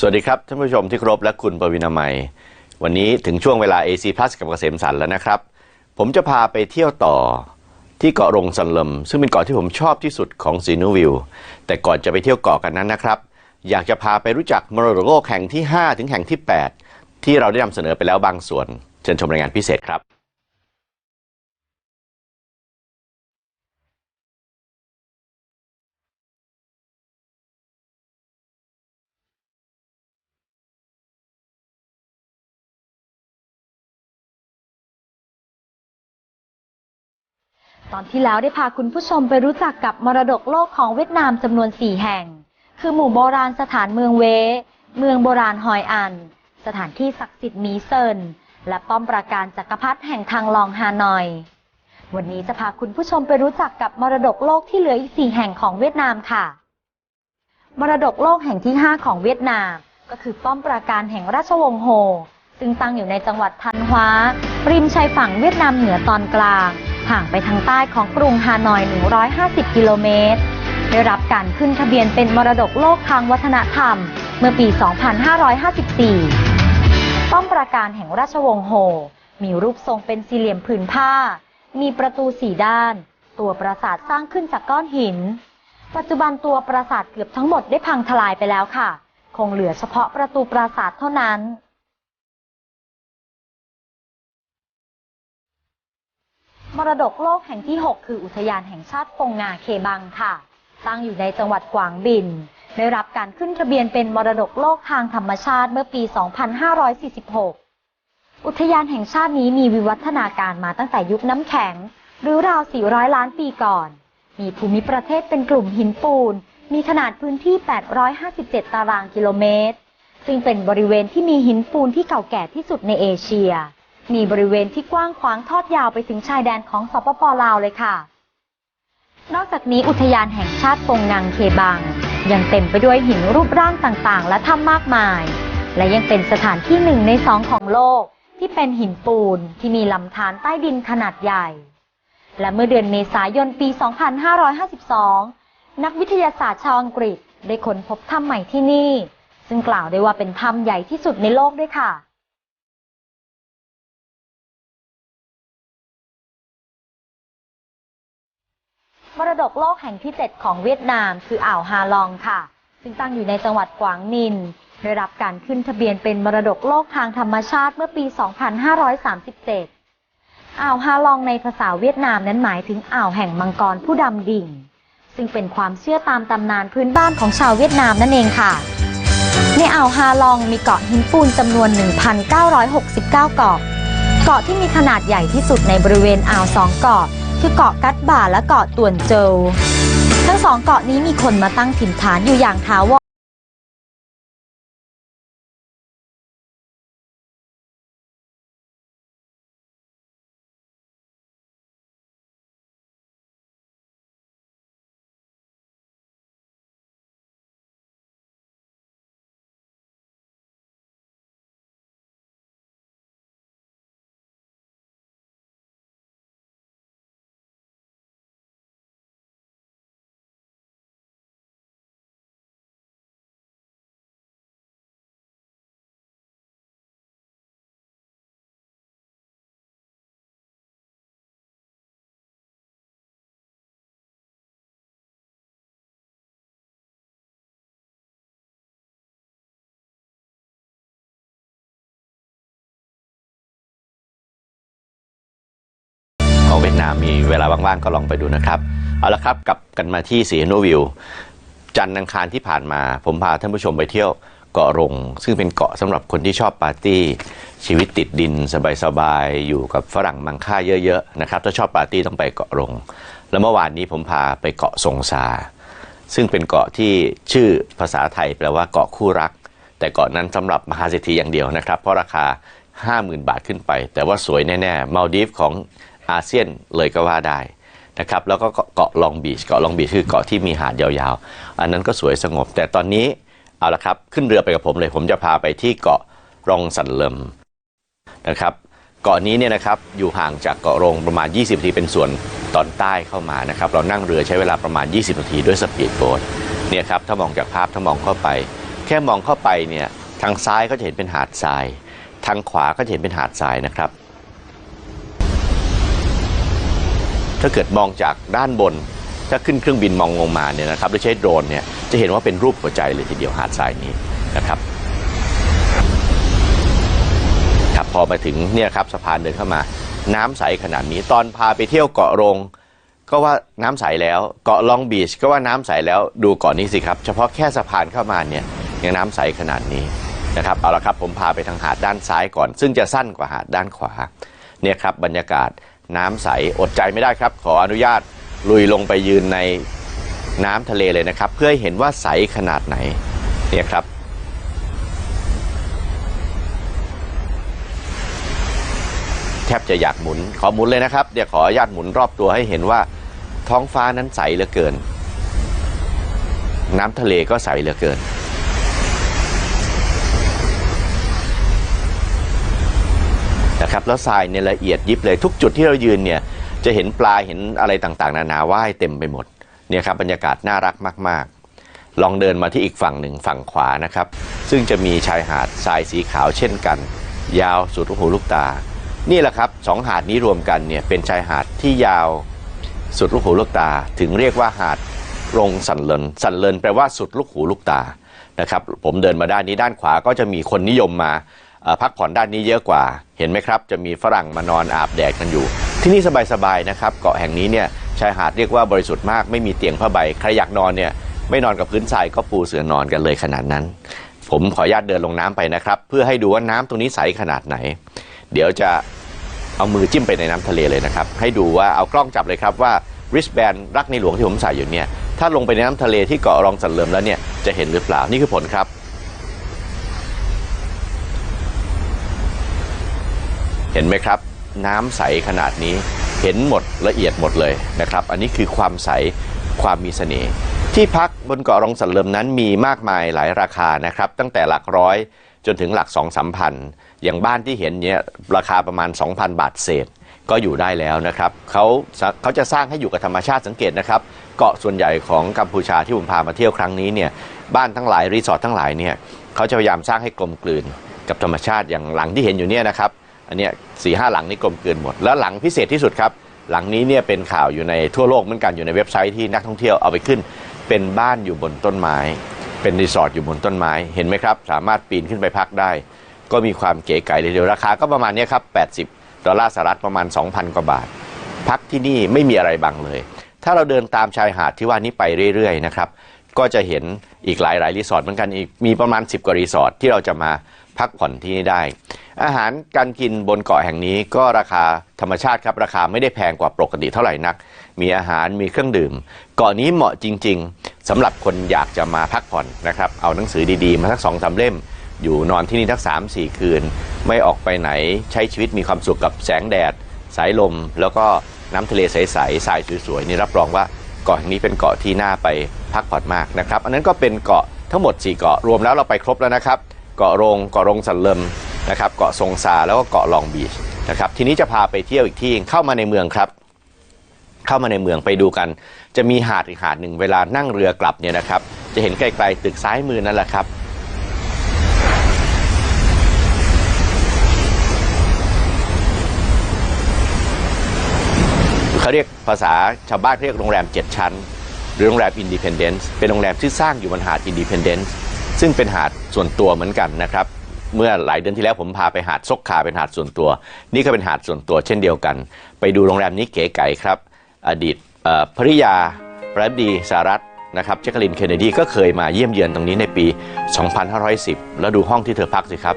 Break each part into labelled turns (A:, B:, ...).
A: สวัสดีครับ ท่านผู้ชมที่ครพและคุณปวินามัย วันนี้ถึงช่วงเวลา AC Plus กับเกษมสันแล้วนะครับ ผมจะพาไปเที่ยวต่อที่เกาะรงซันลมซึ่งเป็นเกาะที่ผมชอบที่สุดของซีนูวิว แต่ก่อนจะไปเที่ยวเกาะกันนั้นนะครับ อยากจะพาไปรู้จักมรดกโลกแห่งที่ 5 ถึงแห่งที่ 8 ที่เราได้นำเสนอไปแล้วบางส่วน เชิญชมรายงานพิเศษครับ
B: ตอนที่แล้วได้พาคุณผู้ชมไปรู้จักกับมรดกโลกของเวียดนามจำนวน 4 แห่ง คือหมู่โบราณสถานเมืองเว เมืองโบราณฮอยอัน สถานที่ศักดิ์สิทธิ์มีเซิน และป้อมปราการจักรพรรดิแห่งทางลองฮานอย วันนี้จะพาคุณผู้ชมไปรู้จักกับมรดกโลกที่เหลืออีก 4 แห่งของเวียดนามค่ะ มรดกโลกแห่งที่ 5 ของเวียดนาม ก็คือป้อมปราการแห่งราชวงศ์โฮ ซึ่งตั้งอยู่ในจังหวัดทันฮวาริมชายฝั่งเวียดนามเหนือตอนกลาง ห่างไปทางใต้ของกรุงฮานอย 150 กิโลเมตร ได้รับการขึ้นทะเบียนเป็นมรดกโลกทางวัฒนธรรม เมื่อปี 2554 ป้อมปราการแห่งราชวงศ์โฮ มีรูปทรงเป็นสี่เหลี่ยมผืนผ้า มีประตูสี่ด้าน ตัวปราสาทสร้างขึ้นจากก้อนหิน ปัจจุบันตัวปราสาทเกือบทั้งหมดได้พังทลายไปแล้วค่ะ คงเหลือเฉพาะประตูปราสาทเท่านั้น มรดกโลกแห่งที่ 6 คืออุทยานแห่งชาติปงงาเคบังค่ะ ตั้งอยู่ในจังหวัดกวางบิน ได้รับการขึ้นทะเบียนเป็นมรดกโลกทางธรรมชาติเมื่อปี 2546 อุทยานแห่งชาตินี้มีวิวัฒนาการมาตั้งแต่ยุคน้ำแข็ง หรือราว 400 ล้านปีก่อน มีภูมิประเทศเป็นกลุ่มหินปูน มีขนาดพื้นที่ 857 ตารางกิโลเมตร ซึ่งเป็นบริเวณที่มีหินปูนที่เก่าแก่ที่สุดในเอเชีย มีบริเวณที่กว้างขวางทอดยาวไปถึงชายแดนของสปปลาวเลยค่ะ นอกจากนี้อุทยานแห่งชาติปงนังเคบังยังเต็มไปด้วยหินรูปร่างต่างๆ และถ้ำมากมาย และยังเป็นสถานที่หนึ่งในสองของโลก ที่เป็นหินปูนที่มีลำธารใต้ดินขนาดใหญ่ และเมื่อเดือนเมษายนปี 2552 นักวิทยาศาสตร์ชาวอังกฤษได้ค้นพบถ้ำใหม่ที่นี่ ซึ่งกล่าวได้ว่าเป็นถ้ำใหญ่ที่สุดในโลกด้วยค่ะ มรดกโลกแห่งที่ 7 ของเวียดนาม คืออ่าวฮาลองค่ะ ซึ่งตั้งอยู่ในจังหวัดกวางนินได้รับการขึ้นทะเบียนเป็นมรดกโลกทางธรรมชาติเมื่อปี 2537 อ่าวฮาลองในภาษาเวียดนามนั้นหมายถึงอ่าวแห่งมังกรผู้ดำดิ่ง ซึ่งเป็นความเชื่อตามตำนานพื้นบ้านของชาวเวียดนามนั่นเองค่ะ ในอ่าวฮาลองมีเกาะหินปูนจำนวน 1,969 เกาะ เกาะที่มีขนาดใหญ่ที่สุดในบริเวณอ่าวสองเกาะ คือเกาะกัดบ่าและเกาะต่วนเจวทั้งสองเกาะนี้มีคนมาตั้งถิ่นฐานอยู่อย่างถาวร
A: วียดนามมีเวลาว่างๆก็ลองไปดูนะครับเอาละครับกลับกันมาที่สีโนวิวจันทร์อังคารที่ผ่านมา ผมพาท่านผู้ชมไปเที่ยวเกาะรง ซึ่งเป็นเกาะสำหรับคนที่ชอบปาร์ตี้ชีวิตติดดินสบายๆอยู่กับฝรั่งมังค่าเยอะๆนะครับถ้าชอบปาร์ตี้ต้องไปเกาะรง แล้วเมื่อวานนี้ผมพาไปเกาะทรงซาซึ่งเป็นเกาะที่ชื่อภาษาไทยแปลว่าเกาะคู่รัก แต่เกาะนั้นสำหรับมหาเศรษฐีอย่างเดียวนะครับ เพราะราคา 50,000 บาทขึ้นไป แต่ว่าสวยแน่ๆมาลดีฟของ อาเซียนเลยก็ว่าได้นะครับแล้วก็เกาะลองบีชเกาะลองบีชคือเกาะที่มีหาดยาวๆ อันนั้นก็สวยสงบ แต่ตอนนี้เอาละครับขึ้นเรือไปกับผมเลย ผมจะพาไปที่เกาะรองสันเลิมนะครับเกาะนี้เนี่ยนะครับอยู่ห่างจากเกาะรงประมาณ 20นาทีเป็นส่วนตอนใต้เข้ามานะครับเรานั่งเรือใช้เวลาประมาณ 20 นาทีด้วยสปีดโบ๊ทเนี่ยครับถ้ามองจากภาพถ้ามองเข้าไป แค่มองเข้าไปเนี่ยทางซ้ายก็จะเห็นเป็นหาดทราย ทางขวาก็จะเห็นเป็นหาดทรายนะครับ ถ้าเกิดมองจากด้านบน ถ้าขึ้นเครื่องบินมองลงมาเนี่ยนะครับโดยใช้โดรนเนี่ยจะเห็นว่าเป็นรูปหัวใจเลยทีเดียวหาดทรายนี้นะครับครับพอมาถึงเนี่ยครับสะพานเดินเข้ามาน้ำใสขนาดนี้ตอนพาไปเที่ยวเกาะรงก็ว่าน้ำใสแล้วเกาะลองบีชก็ว่าน้ำใสแล้วดูเก่อนนี้สิครับ เฉพาะแค่สะพานเข้ามาเนี่ยยังน้ำใสขนาดนี้นะครับเอาละครับผมพาไปทางหาดด้านซ้ายก่อน ซึ่งจะสั้นกว่าหาดด้านขวาเนี่ยครับบรรยากาศ น้ำใสอดใจไม่ได้ครับ ขออนุญาตลุยลงไปยืนในน้ำทะเลเลยนะครับ เพื่อให้เห็นว่าใสขนาดไหนเนี่ยครับ แทบจะอยากหมุนขอหมุนเลยนะครับเดี๋ยวขออนุญาตหมุนรอบตัวให้เห็นว่าท้องฟ้านั้นใสเหลือเกิน น้ำทะเลก็ใสเหลือเกิน นะครับแล้วทรายเนี่ยละเอียดยิบเลยทุกจุดที่เรายืนเนี่ยจะเห็นปลาเห็นอะไรต่างๆ นานาว่ายเต็มไปหมดเนี่ยครับบรรยากาศน่ารักมาก ๆ ลองเดินมาที่อีกฝั่งหนึ่งฝั่งขวานะครับ ซึ่งจะมีชายหาดทรายสีขาวเช่นกัน ยาวสุดลูกหูลูกตา นี่แหละครับสองหาดนี้รวมกันเนี่ยเป็นชายหาดที่ยาวสุดลูกหูลูกตา ถึงเรียกว่าหาดรงสันเลินสันเลินแปลว่าสุดลูกหูลูกตานะครับผมเดินมาด้านนี้ด้านขวาก็จะมีคนนิยมมา พักผ่อนด้านนี้เยอะกว่า เห็นไหมครับ จะมีฝรั่งมานอนอาบแดดกันอยู่ ที่นี่สบายๆนะครับ เกาะแห่งนี้เนี่ยชายหาดเรียกว่าบริสุทธิ์มากไม่มีเตียงผ้าใบใครอยากนอนเนี่ยไม่นอนกับพื้นทรายก็ปูเสื่อนอนกันเลยขนาดนั้น ผมขออนุญาตเดินลงน้ำไปนะครับ เพื่อให้ดูว่าน้ำตรงนี้ใสขนาดไหน เดี๋ยวจะเอามือจิ้มไปในน้ำทะเลเลยนะครับ ให้ดูว่าเอากล้องจับเลยครับว่า wristband รักในหลวงที่ผมใส่อยู่เนี่ยถ้าลงไปในน้ำทะเลที่เกาะรองสันเลิมแล้วเนี่ยจะเห็นหรือเปล่านี่คือผลครับ ห็นไหมครับ น้ำใสขนาดนี้เห็นหมดละเอียดหมดเลยนะครับ อันนี้คือความใสความมีเสน่ห์ที่พักบนเกาะรองสันเลิมนั้นมีมากมายหลายราคานะครับ ตั้งแต่หลักร้อยจนถึงหลักสองสามพันอย่างบ้านที่เห็นเนี่ยราคาประมาณ 2,000 บาทเศษก็อยู่ได้แล้วนะครับเขาเขาจะสร้างให้อยู่กับธรรมชาติสังเกตนะครับ เกาะส่วนใหญ่ของกัมพูชาที่ผมพามาเที่ยวครั้งนี้เนี่ยบ้านทั้งหลายรีสอร์ททั้งหลายเนี่ยเขาจะพยายามสร้างให้กลมกลืนกับธรรมชาติอย่างหลังที่เห็นอยู่เนี่ยนะครับ อันเนี้ยสี่ห้าหลังนี้กลมกลืนหมด แล้วหลังพิเศษที่สุดครับ หลังนี้เนี่ยเป็นข่าวอยู่ในทั่วโลกเหมือนกันอยู่ในเว็บไซต์ที่นักท่องเที่ยวเอาไปขึ้น เป็นบ้านอยู่บนต้นไม้ เป็นรีสอร์ทอยู่บนต้นไม้เห็นไหมครับ สามารถปีนขึ้นไปพักได้ ก็มีความเก๋ไก๋เลยเดียวราคาก็ประมาณนี้ครับ80ดอลลาร์สหรัฐประมาณ 2,000 กว่าบาท พักที่นี่ไม่มีอะไรบังเลย ถ้าเราเดินตามชายหาดที่ว่านี้ไปเรื่อยๆนะครับก็จะเห็นอีกหลายๆรีสอร์ทเหมือนกันอีกมีประมาณ 10 กว่ารีสอร์ทที่เราจะมา พักผ่อนที่นี่ได้ อาหารการกินบนเกาะแห่งนี้ก็ราคาธรรมชาติครับ ราคาไม่ได้แพงกว่าปกติเท่าไหร่นัก มีอาหารมีเครื่องดื่ม เกาะนี้เหมาะจริง ๆสำหรับคนอยากจะมาพักผ่อนนะครับเอาหนังสือดีๆ มาสักสองสามเล่ม อยู่นอนที่นี่ทักสามสี่คืน ไม่ออกไปไหนใช้ชีวิตมีความสุขกับแสงแดด สายลม แล้วก็น้ำทะเลใสๆทรายสวยๆนี่รับรองว่าเกาะแห่งนี้เป็นเกาะที่น่าไปพักผ่อนมากนะครับ อันนั้นก็เป็นเกาะทั้งหมด 4 เกาะรวมแล้วเราไปครบแล้วนะครับ เกาะรงเกาะรงสันเลิมนะครับเกาะทรงซาแล้วก็เกาะลองบีชนะครับทีนี้จะพาไปเที่ยวอีกที่เข้ามาในเมืองครับเข้ามาในเมืองไปดูกัน จะมีหาดอีกหาดหนึ่งเวลานั่งเรือกลับเนี่ยนะครับ จะเห็นไกลๆตึกซ้ายมือนั่นแหละครับเขาเรียกภาษาชาวบ้านเรียกโรงแรม 7 ชั้น หรือโรงแรมอินดิเพนเดนซ์เป็นโรงแรมที่สร้างอยู่บนหาดอินดิเพนเดนซ์ ซึ่งเป็นหาดส่วนตัวเหมือนกันนะครับ เมื่อหลายเดือนที่แล้วผมพาไปหาดซกคาเป็นหาดส่วนตัว นี่ก็เป็นหาดส่วนตัวเช่นเดียวกัน ไปดูโรงแรมนี้เก๋ไก๋ครับ อดีตเอ่อภริยาประธานาธิบดีสหรัฐนะครับเจคลินเคนเนดีก็เคยมาเยี่ยมเยือนตรงนี้ในปี 2510 แล้วดูห้องที่เธอพักสิครับ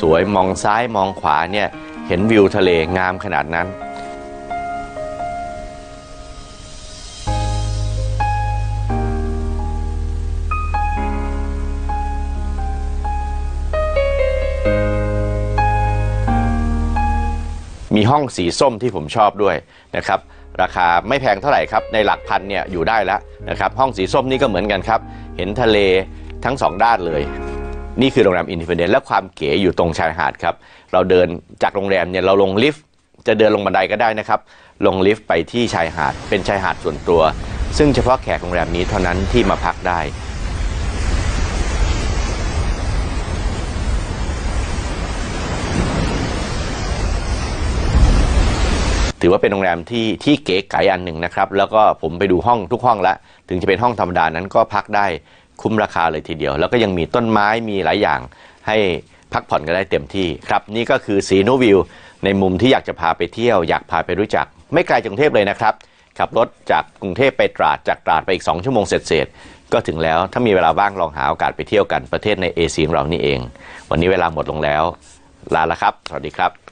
A: สวยมองซ้ายมองขวาเนี่ยเห็นวิวทะเลงามขนาดนั้น มีห้องสีส้มที่ผมชอบด้วยนะครับราคาไม่แพงเท่าไหร่ครับในหลักพันเนี่ยอยู่ได้แล้วนะครับห้องสีส้มนี่ก็เหมือนกันครับ เห็นทะเลทั้งสองด้านเลย นี่คือโรงแรมอินดิเพนเดนต์และความเก๋อยู่ตรงชายหาดครับ เราเดินจากโรงแรมเนี่ยเราลงลิฟต์จะเดินลงบันไดก็ได้นะครับ ลงลิฟต์ไปที่ชายหาด เป็นชายหาดส่วนตัว ซึ่งเฉพาะแขกโรงแรมนี้เท่านั้นที่มาพักได้ ถือว่าเป็นโรงแรมที่ที่เก๋ไก๋อันหนึ่งนะครับ แล้วก็ผมไปดูห้องทุกห้องแล้วถึงจะเป็นห้องธรรมดานั้นก็พักได้คุ้มราคาเลยทีเดียว แล้วก็ยังมีต้นไม้มีหลายอย่างให้พักผ่อนกันได้เต็มที่ครับนี่ก็คือสีโนวิวในมุมที่อยากจะพาไปเที่ยวอยากพาไปรู้จัก ไม่ไกลจากกรุงเทพเลยนะครับขับรถจากกรุงเทพไปตราดจากตราดไปอีก 2 ชั่วโมงเศษๆก็ถึงแล้วถ้ามีเวลาว่างลองหาโอกาสไปเที่ยวกันประเทศในเอเชียของเรานี่เอง วันนี้เวลาหมดลงแล้วลาละครับ สวัสดีครับ